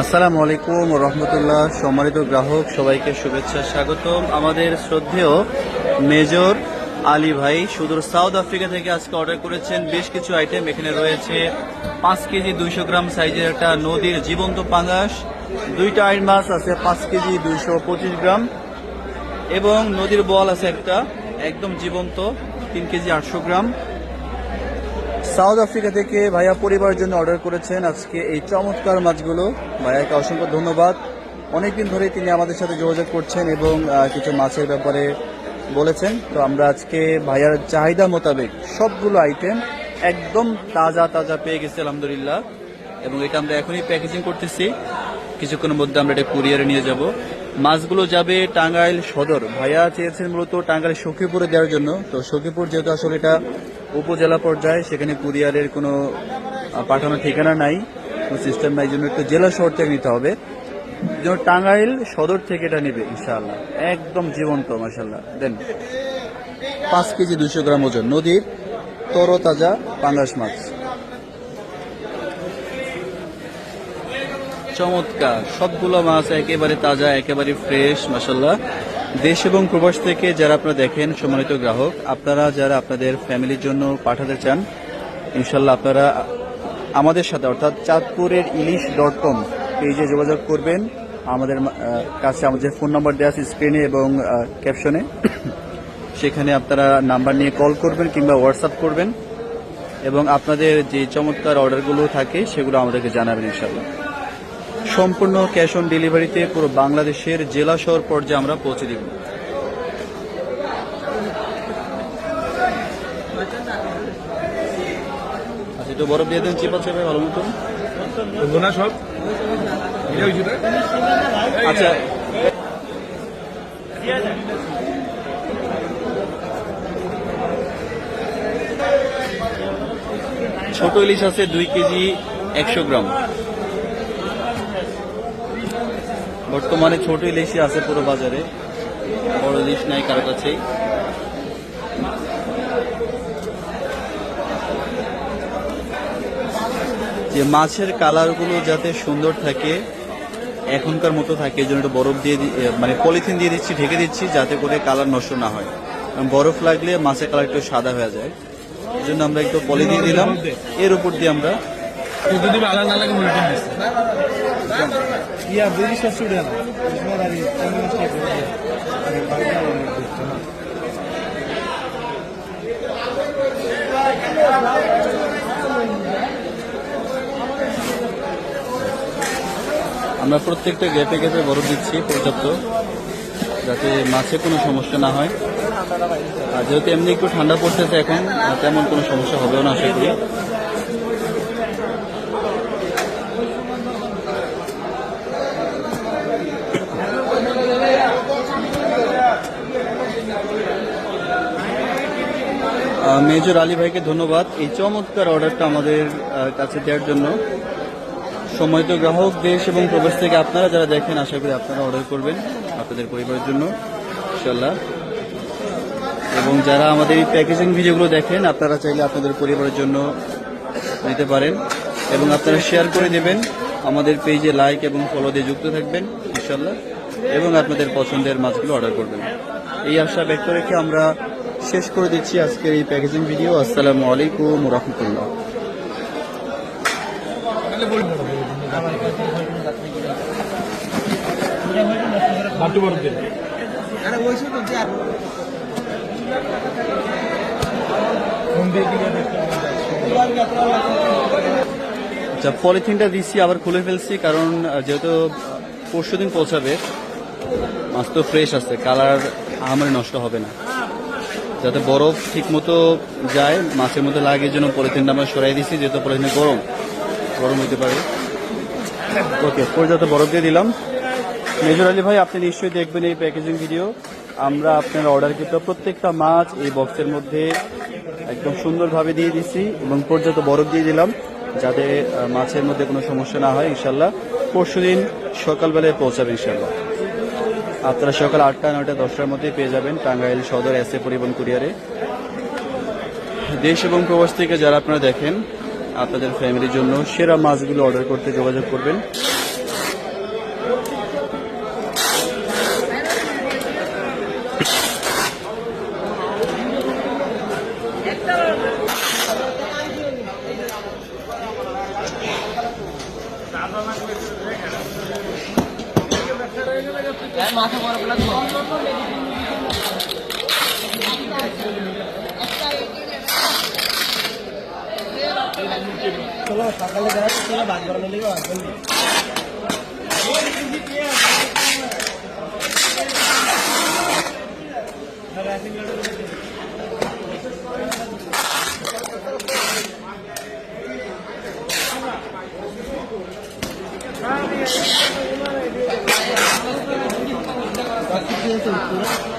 আসসালামু আলাইকুম রহমতুল্লাহ। সম্মানিত গ্রাহক, সবাইকে শুভেচ্ছা, স্বাগতম। আমাদের শ্রদ্ধেয় মেজর আলী ভাই সুদূর সাউথ আফ্রিকা থেকে আজকে অর্ডার করেছেন। বেশ কিছু আইটেম এখানে রয়েছে। পাঁচ কেজি দুইশো গ্রাম সাইজের একটা নদীর জীবন্ত পাঙ্গাস দুইটা আইন মাছ আছে, পাঁচ কেজি দুইশো পঁচিশ গ্রাম। এবং নদীর বল আছে একটা, একদম জীবন্ত, তিন কেজি আটশো গ্রাম। সাউথ আফ্রিকা থেকে ভাইয়া পরিবারের জন্য অর্ডার করেছেন আজকে এই চমৎকার মাছগুলো। ভাইয়াকে অসংখ্য ধন্যবাদ। অনেকদিন ধরে তিনি আমাদের সাথে যোগাযোগ করছেন এবং কিছু মাছের ব্যাপারে বলেছেন। তো আমরা আজকে ভাইয়ার চাহিদা মোতাবেক সবগুলো আইটেম একদম তাজা তাজা পেয়ে গেছি, আলহামদুলিল্লাহ। এবং এটা আমরা এখনই প্যাকেজিং করতেছি। কিছুক্ষণের মধ্যে আমরা এটা কুরিয়ারে নিয়ে যাব। মাছগুলো যাবে টাঙ্গাইল সদর। ভাইয়া চেয়েছেন মূলত টাঙ্গাইল সখীপুরে দেওয়ার জন্য। তো সখীপুর যেহেতু আসলে এটা উপজেলা পর্যায়ে সেখানে কুরিয়ারের কোনো পাঠানোর ঠিকানা নাই। কোনো সিস্টেম নাই জন্য একটু জেলা শহর থেকে নিতে হবে। জন্য টাঙ্গাইল সদর থেকে এটা নেবে, ইনশাআল্লাহ। একদম জীবন্ত মাসাল্লাহ দেন, পাঁচ কেজি দুশো গ্রাম ওজন, নদীর তরতাজা পাঙ্গাস মাছ। চমৎকার, সবগুলো মাছ একেবারে তাজা, একেবারে ফ্রেশ মাসাল্লাহ দেশ এবং প্রবাস থেকে যারা আপনারা দেখেন, সম্মানিত গ্রাহক, আপনারা যারা আপনাদের ফ্যামিলির জন্য পাঠাতে চান, ইনশাল্লাহ আপনারা আমাদের সাথে, অর্থাৎ চাঁদপুরের ইলিশ ডট কম পেজে যোগাযোগ করবেন। আমাদের কাছে আমাদের ফোন নাম্বার দেওয়া আছে স্ক্রিনে এবং ক্যাপশনে। সেখানে আপনারা নাম্বার নিয়ে কল করবেন কিংবা হোয়াটসঅ্যাপ করবেন। এবং আপনাদের যে চমৎকার অর্ডারগুলো থাকে, সেগুলো আমাদেরকে জানাবেন ইনশাল্লাহ। সম্পূর্ণ ক্যাশ অন ডেলিভারিতে পুরো বাংলাদেশের জেলা শহর পর্যায়ে আমরা পৌঁছে দিব। আচ্ছা একটু বরফ দিয়ে দেন চিপা চেপে ভালো মতন। সব? আচ্ছা। ছোট ইলিশ আছে দুই কেজি একশো গ্রাম। বর্তমানে ছোট ইলিশই আছে পুরো বাজারে। বড় ইলিশ নাই কারও কাছেই। যে মাছের কালারগুলো যাতে সুন্দর থাকে, এখনকার মতো থাকে, এই জন্য একটু বরফ দিয়ে মানে পলিথিন দিয়ে দিচ্ছি, ঢেকে দিচ্ছি, যাতে করে কালার নষ্ট না হয়। কারণ বরফ লাগলে মাছের কালার একটু সাদা হয়ে যায়। এই জন্য আমরা একটু পলিথিন দিলাম। এর উপর দিয়ে আমরা যদি ভালো না লাগে মনে করেন। ইয়া বেরি সব ছুটে না। আমরা প্রত্যেকটা গ্যাপে গ্যাপে বরফ দিচ্ছি পর্যাপ্ত যাতে মাছে কোনো সমস্যা না হয়। আর যেহেতু এমনি একটু ঠান্ডা পড়তেছে এখন আর তেমন কোনো সমস্যা হবেও না আশা করি। মেজর আলী ভাইকে ধন্যবাদ। এই চমৎকার অর্ডারটা আমাদের কাছে দেওয়ার জন্য। সময় তো গ্রাহক, দেশ এবং প্রবেশ থেকে আপনারা যারা দেখেন, আশা করি আপনারা অর্ডার করবেন আপনাদের পরিবারের জন্য ইনশাল্লাহ এবং যারা আমাদের এই প্যাকেজিং ভিডিওগুলো দেখেন, আপনারা চাইলে আপনাদের পরিবারের জন্য নিতে পারেন। এবং আপনারা শেয়ার করে দেবেন আমাদের পেজে লাইক এবং ফলো দিয়ে যুক্ত থাকবেন ইনশাল্লাহ এবং আপনাদের পছন্দের মাছগুলো অর্ডার করবেন। এই আশা ব্যক্ত রেখে আমরা শেষ করে দিচ্ছি আজকের এই প্যাকেজিং ভিডিও আসসালামু আলাইকুম রহমতুল্লাহ আচ্ছা পলিথিনটা দিচ্ছি, আবার খুলে ফেলছি, কারণ যেহেতু পরশু দিন পৌঁছাবে, মাছ তো ফ্রেশ আছে, কালার আমার নষ্ট হবে না। যাতে বরফ ঠিক মতো যায়, মাছের মধ্যে লাগে জন্য পলিথিনটা আমরা সরাই দিচ্ছি যেহেতু পলিথিনে গরম। গরম হতে পারে। ওকে, পর্যাপ্ত বরফ দিয়ে দিলাম। মেজর আলী ভাই, আপনি নিশ্চয়ই দেখবেন এই প্যাকেজিং ভিডিও আমরা আপনার অর্ডার অর্ডারকৃত প্রত্যেকটা মাছ এই বক্সের মধ্যে একদম সুন্দরভাবে দিয়ে দিচ্ছি এবং পর্যাপ্ত বরফ দিয়ে দিলাম, যাতে মাছের মধ্যে কোনো সমস্যা না হয়, ইনশাল্লাহ। পরশুদিন সকালবেলায় পৌঁছাবে, ইনশাল্লাহ। আপনারা সকাল আটটা, নয়টা, দশটার মধ্যে পেয়ে যাবেন টাঙ্গাইল সদর এসে পরিবহন কুরিয়ারে। দেশ এবং প্রবাস থেকে যারা আপনারা দেখেন, আপনাদের ফ্যামিলির জন্য সেরা মাছগুলো অর্ডার করতে যোগাযোগ করবেন। চলো সকালে যাচ্ছে চলো ভাত বানানো লেগে ভাত বানানো এক কেজি